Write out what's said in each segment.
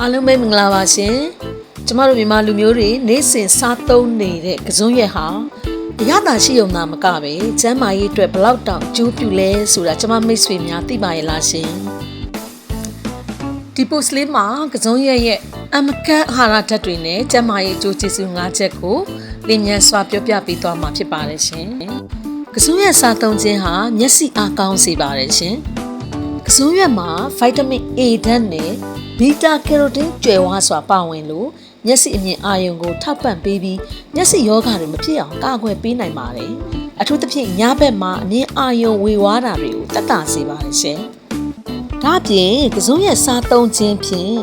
အားလုံးပဲမင်္ဂလာပါရှင်ကျမတို့မြန်မာလူမျိုးတွေနေ့စဉ်စားသုံးနေတဲ့ကစွန်းရက်ဟာအရသာရှိုံသာမကပဲကျန်းမာရေးအတွက်ဘလောက်တောင်အကျိုးပြုလဲဆိုတာကျမမိတ်ဆွေများသိပါရဲ့လားရှင်ဒီ post လေးမှာကစွန်းရက်ရဲ့အမကန်အာဟာရဓာတ်တွေနဲ့ကျန်းမာရေးအကျိုးကျေးဇူး၅ချက်ကိုလင်းမြန်စွာပြောပြပေးသွားမှာဖြစ်ပါတယ်ရှင်ကစွန်းရက်စားသုံးခြင်းဟာမျက်စိအားကောင်းစေပါတယ်ရှင် ကစွန်းရက်မှာဗိုက်တာမင် A ဓာတ်နဲ့ဘီတာကယ်ရိုတင်းကြွယ်ဝစွာပါဝင်လို့မျက်စိအမြင်အာရုံကိုထောက်ပံ့ပေးပြီးမျက်စိယောဂတွေမဖြစ်အောင်ကာကွယ်ပေးနိုင်ပါတယ်။အထူးသဖြင့်ညဘက်မှာအမြင်အာရုံဝေဝါးတာတွေကိုတက်တာစေပါတယ်ရှင်။ဒါ့အပြင်ကစုံရဲ့စားသုံးခြင်းဖြင့်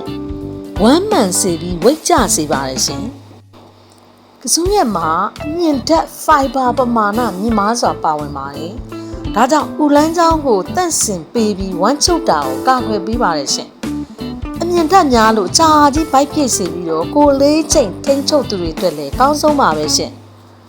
ဝမ်းမှန်စေပြီးဝိတ်ကျစေပါတယ်ရှင်။ကစုံရဲ့မှာအမြင့်ဓာတ် fiber ပမာဏမြင့်မားစွာပါဝင်ပါတယ်။ ဒါကြောင့်ဥလန်းချောင်းကိုတန့်စင်ပေးပြီးဝမ်းချုပ်တာကိုကာကွယ်ပေးပါတယ်ရှင်။အမြင့်ဓာတ်များလို့ကြာကြီးဗိုက်ပြည့်စေပြီးတော့ကိုယ်လေးချိန်ထိန်းချုပ်သူတွေအတွက်လည်းကောင်းဆုံးပါပဲရှင်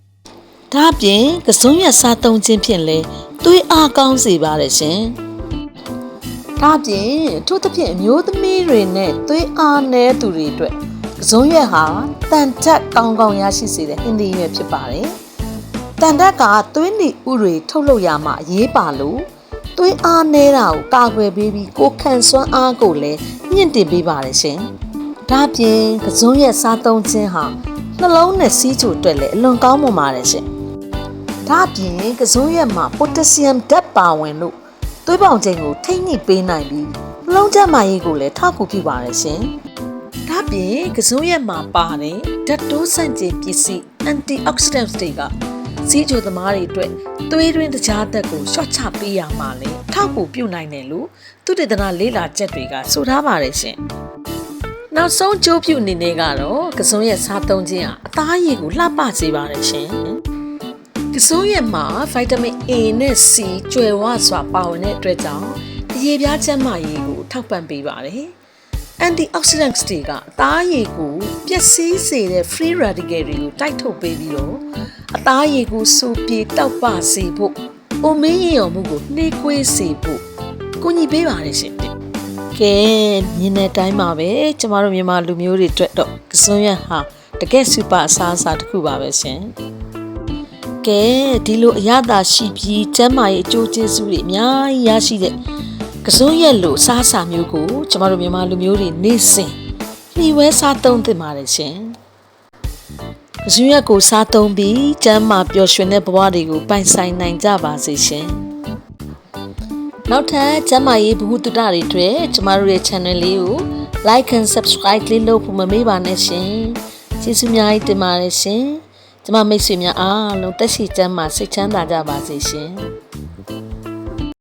။ဒါ့အပြင်ကစွန်းရက်စားသုံးခြင်းဖြင့်လည်းသွေးအားကောင်းစေပါတယ်ရှင်။ဒါ့အပြင်အထူးသဖြင့်အမျိုးသမီးတွေနဲ့သွေးအားနည်းသူတွေအတွက်ကစွန်းရက်ဟာတန်တက်ကောင်းကောင်းရရှိစေတဲ့ဟင်းသီးရွက်ဖြစ်ပါတယ်။ တန်တက်ကသွေးနီဥတွေထုတ်လုပ်ရမှာအရေးပါလို့သွေးအားနည်းတာကိုကာကွယ်ပေးပြီးကိုယ်ခံစွမ်းအားကိုလည်းမြင့်တင်ပေးပါတယ်ရှင်။ဒါ့အပြင်ကစွန်းရက်စားသုံးခြင်းဟာနှလုံးနဲ့စီးချိုအတွက်လည်းအလွန်ကောင်းမွန်ပါတယ်ရှင်။ဒါ့အပြင်ကစွန်းရက်မှာပိုတက်ဆီယမ်ဓာတ်ပါဝင်လို့သွေးပေါင်ချိန်ကိုထိမ့်ညှိပေးနိုင်ပြီးနှလုံးကျန်းမာရေးကိုလည်းထောက်ကူပြုပါတယ်ရှင်။ဒါ့အပြင်ကစွန်းရက်မှာပါတဲ့ဓာတ်တိုးဆန့်ကျင်ပစ္စည်း antioxidants တွေက စီးချိုသမားတွေအတွက်သွေးတွင်းတကြားသက်ကိုရှော့ချပေးရမှာလေထောက်ကူပြုနိုင်တယ်လို့သူတေသနာလေးလာချက်တွေကဆိုထားပါတယ်ရှင်။နောက်ဆုံးကြိုးပြုအနေနဲ့ကတော့ကစုံရဲ့စားသုံးခြင်းဟာအသားရည်ကိုလှပစေပါတယ်ရှင်။ကစုံရဲ့မှာဗိုက်တာမင် A နဲ့ C ကျွယ်ဝစွာပါဝင်တဲ့အတွက်ကြောင့်အရေပြားကျန်းမာရေးကိုထောက်ပံ့ပေးပါတယ်။ antioxidants တွေကအသားရည်ကိုပျက်စီးစေတဲ့ free radical တွေကိုတိုက်ထုတ်ပေးပြီးတော့အသားရည်ကိုစူပြေတောက်ပစေဖို့အိုမင်းရင်ရော်မှုကိုနှေးကွေးစေဖို့ကူညီပေးပါတယ်ရှင်ကဲမြင်တဲ့အတိုင်းပါပဲကျမတို့မြန်မာလူမျိုးတွေအတွက်တော့ကစွန်းရဟာတကယ်စူပါအစားအစာတစ်ခုပါပဲရှင်ကဲဒီလိုအရသာရှိပြီးကျန်းမာရေးအကျိုးကျေးဇူးတွေအများကြီးရရှိတဲ့ ကစွန်းရက်လို့စားစာမျိုးကိုကျမတို့မြန်မာလူမျိုးတွေနေ့စဉ်မှီဝဲစားသုံးသင့်ပါတယ်ရှင်ကစွန်းရက်ကိုစားသုံးပြီးကျန်းမာပျော်ရွှင်တဲ့ဘဝတွေကိုပိုင်ဆိုင်နိုင်ကြပါစေရှင်နောက်ထပ်ကျမ်းမာရေးဗဟုသုတတွေအတွက်ကျမတို့ရဲ့ channel လေးကို like and subscribe လေးလုပ်ဖို့မမေ့ပါနဲ့ရှင်ကျေးဇူးအများကြီးတင်ပါတယ်ရှင်ကျမမိတ်ဆွေများအားလုံးတက်ရှိကျမ်းမာစိတ်ချမ်းသာကြပါစေရှင်